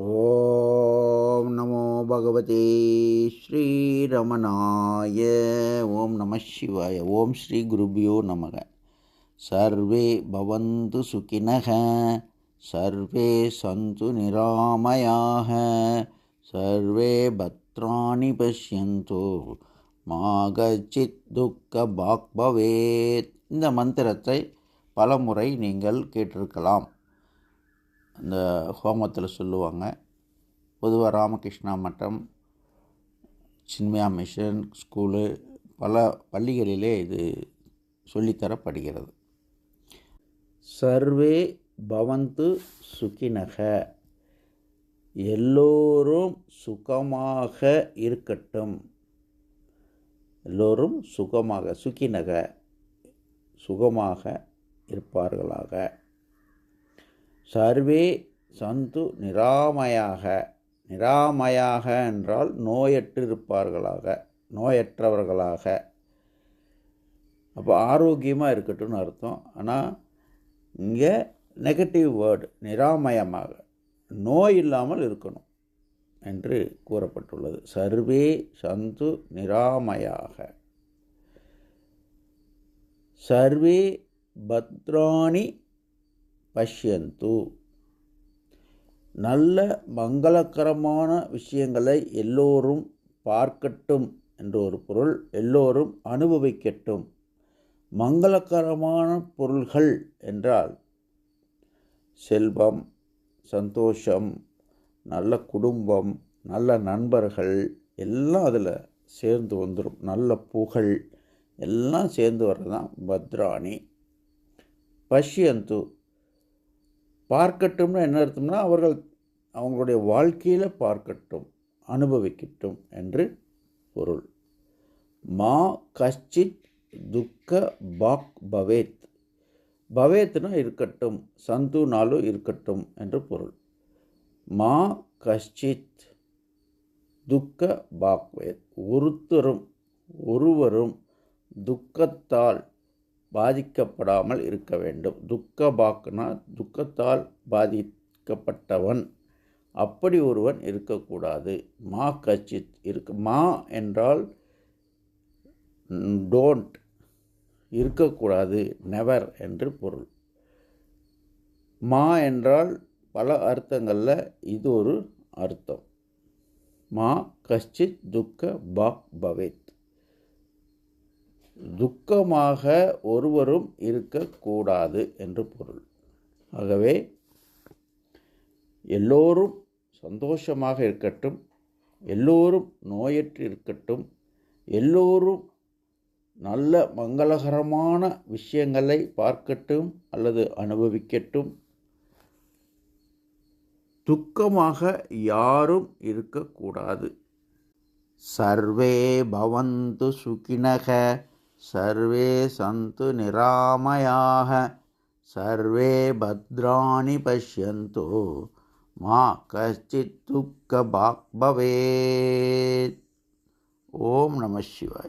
ஓம் நமோ பகவதே ஸ்ரீரமணாய. ஓம் நம சிவாய. ஓம் ஸ்ரீ குருபியோ நமக. சர்வே பவந்து சுகினக. சர்வே சந்து நிராமயாக. சர்வே பத்ராணி பஷ்யந்தோ. மாகச்சித் துக்க பாக் பவேத் இந்த மந்திரத்தை பலமுறை நீங்கள் கேட்டிருக்கலாம். அந்த ஹோமத்தில் சொல்லுவாங்க. பொதுவாக ராமகிருஷ்ணா மட்டம் சின்மயா மிஷன் ஸ்கூலு பல பள்ளிகளிலே இது சொல்லித்தரப்படுகிறது. சர்வே பவந்து சுகினக. எல்லோரும் சுகமாக இருக்கட்டும். எல்லோரும் சுகமாக சுகினக சுகமாக இருப்பார்களாக. சர்வே சந்து நிராமயாக நிராமயாக என்றால் நோயற்றிருப்பார்களாக நோயற்றவர்களாக. அப்போ ஆரோக்கியமாக இருக்கட்டும்னு அர்த்தம். ஆனால் இங்கே நெகட்டிவ் வேர்டு நிராமயமாக நோய் இல்லாமல் இருக்கணும் என்று கூறப்பட்டுள்ளது. சர்வே சந்து நிராமயாக. சர்வே பத்ராணி பஷ்யந்து. நல்ல மங்களகரமான விஷயங்களை எல்லோரும் பார்க்கட்டும் என்ற ஒரு பொருள் எல்லோரும் அனுபவிக்கட்டும். மங்களகரமான பொருள்கள் என்றால் செல்வம் சந்தோஷம் நல்ல குடும்பம் நல்ல நண்பர்கள் எல்லாம் அதில் சேர்ந்து வந்துடும். நல்ல புகழ் எல்லாம் சேர்ந்து வர்றது தான் பத்ராணி. பஷ்யந்து. பார்க்கட்டும்னு என்ன அர்த்தம்னா அவர்கள் அவங்களுடைய வாழ்க்கையில் பார்க்கட்டும் அனுபவிக்கட்டும் என்று பொருள். மா கஷ்டித் துக்க பாக் பவேத். பவேத்னா இருக்கட்டும் சந்துனாலும் இருக்கட்டும் என்று பொருள். மா கஷ்டித் துக்க பாக்வேத் ஒருத்தரும் ஒருவரும் துக்கத்தால் பாதிக்கப்படாமல் இருக்க வேண்டும். துக்க பாக்குனா துக்கத்தால் பாதிக்கப்பட்டவன். அப்படி ஒருவன் இருக்கக்கூடாது. மா கச்சித் இருக்கு மா என்றால் டோன்ட் இருக்கக்கூடாது நெவர் என்று பொருள். மா என்றால் பல அர்த்தங்களில் இது ஒரு அர்த்தம். மா கஷ்டித் துக்க பாக் பவேத். துக்கமாக ஒருவரும் இருக்கக்கூடாது என்று பொருள். ஆகவே எல்லோரும் சந்தோஷமாக இருக்கட்டும் எல்லோரும் நோயற்று இருக்கட்டும் எல்லோரும் நல்ல மங்களகரமான விஷயங்களை பார்க்கட்டும் அல்லது அனுபவிக்கட்டும் துக்கமாக யாரும் இருக்கக்கூடாது. சர்வே பவந்து சுகினக सर्वे सन्तु निरामयाः सर्वे भद्राणि पश्यन्तु मा कश्चित् दुःखभाक् भवेत्। ॐ नमः शिवाय